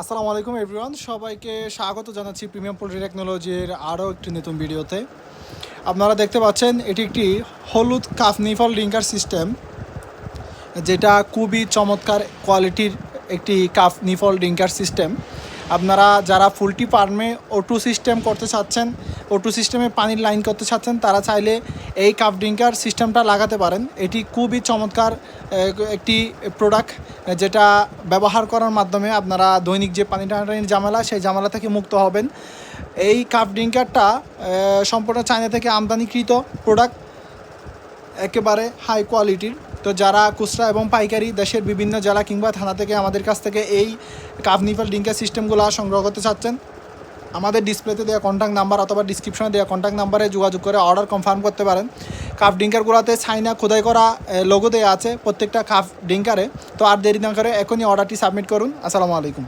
আসসালামু আলাইকুম এভরিওয়ান সবাইকে স্বাগত জানাচ্ছি প্রিমিয়াম পোল্ট্রি টেকনোলজির আরও একটি নতুন ভিডিওতে। আপনারা দেখতে পাচ্ছেন, এটি একটি হলুদ কাফ নিফল ডিঙ্কার সিস্টেম, যেটা খুবই চমৎকার কোয়ালিটির একটি কাফ নিফল ডিঙ্কার সিস্টেম। আপনারা যারা ফুলটি ফার্মে ওটু সিস্টেম করতে চাচ্ছেন ওটু সিস্টেমে পানির লাইন করতে চাচ্ছেন, তারা চাইলে এই কাফ ড্রিঙ্কার সিস্টেমটা লাগাতে পারেন। এটি খুবই চমৎকার একটি প্রোডাক্ট যেটা ব্যবহার করার মাধ্যমে আপনারা দৈনিক যে পানি টানাটানির ঝামেলা সেই ঝামেলা থেকে মুক্ত হবেন। এই কাপ ড্রিঙ্কারটা সম্পূর্ণ চায়না থেকে আমদানিকৃত প্রোডাক্ট একেবারে হাই কোয়ালিটির তো যারা খুচরা এবং পাইকারি দেশের বিভিন্ন জেলা কিংবা থানা থেকে আমাদের কাছ থেকে এই কাপ নিফেল ডিঙ্কার সিস্টেমগুলো সংগ্রহ করতে চাচ্ছেন, আমাদের ডিসপ্লেতে দেওয়া কন্ট্যাক্ট নাম্বার অথবা ডিসক্রিপশনে দেওয়া কন্ট্যাক্ট নাম্বারে যোগাযোগ করে অর্ডার কনফার্ম করতে পারেন। কাফ ডিঙ্কারগুলোতে সাইনা খোদাই করা লোগো দেওয়া আছে প্রত্যেকটা কাফ ডিঙ্কারে তো আর দেরি না করে এখনই অর্ডারটি সাবমিট করুন। আসসালামু আলাইকুম।